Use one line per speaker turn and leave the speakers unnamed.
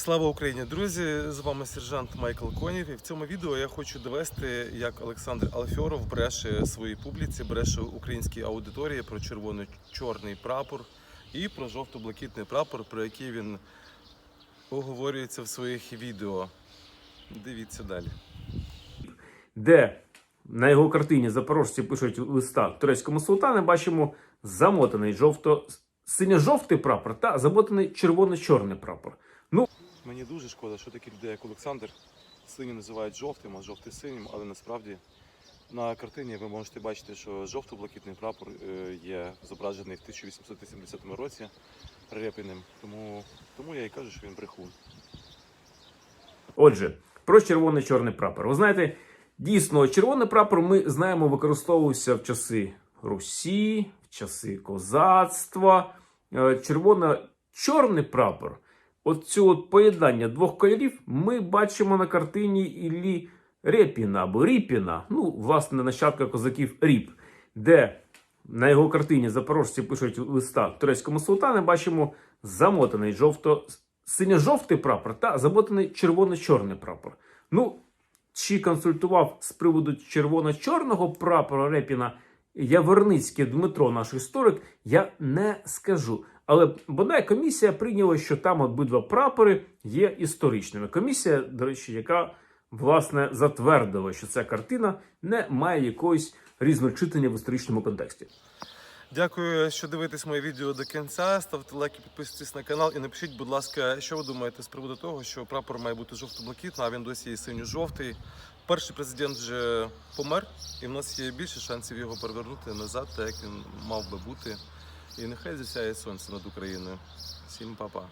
Слава Україні, друзі! З вами сержант Майкл Конів. І в цьому відео я хочу довести, як Олександр Алфьоров бреше своїй публіці, бреше українській аудиторії про червоно-чорний прапор і про жовто-блакитний прапор, про який він оговорюється в своїх відео. Дивіться далі.
де на його картині запорожці пишуть листа турецькому султану, бачимо замотаний жовто синьо-жовтий прапор та замотаний червоно-чорний прапор. Ну,
Мені дуже шкода, що такі люди, як Олександр, синю називають жовтим, а жовтий синім, але насправді на картині ви можете бачити, що жовто-блакитний прапор е, є зображений в 1880 році Репіним. Тому, тому я і кажу, що він брехун.
отже, про червоно-чорний прапор. Ви знаєте, дійсно, червоний прапор ми знаємо використовувався в часи Русі, в часи козацтва. Е, Червоно-чорний прапор. Оцю от поєднання двох кольорів ми бачимо на картині Іллі Репіна або Ріпіна, ну, власне, нащадка козаків Ріп, де на його картині запорожці пишуть листа турецькому султану, бачимо замотаний жовто синьо-жовтий прапор та замотаний червоно-чорний прапор. Ну, чи консультував з приводу червоно-чорного прапора Репіна Яворницький Дмитро, наш історик, я не скажу. Але бодай комісія прийняла, що там обидва прапори є історичними. Комісія, до речі, яка власне затвердила, що ця картина не має якогось різночитання в історичному контексті.
Дякую, що дивитесь моє відео до кінця. Ставте лайки, підписуйтесь на канал і напишіть, будь ласка, що ви думаєте з приводу того, що прапор має бути жовто-блакитний, а він досі є синьо-жовтий. Перший президент вже помер, і в нас є більше шансів його перевернути назад, так як він мав би бути. І нехай засяє сонце над Україною. Всім па-па.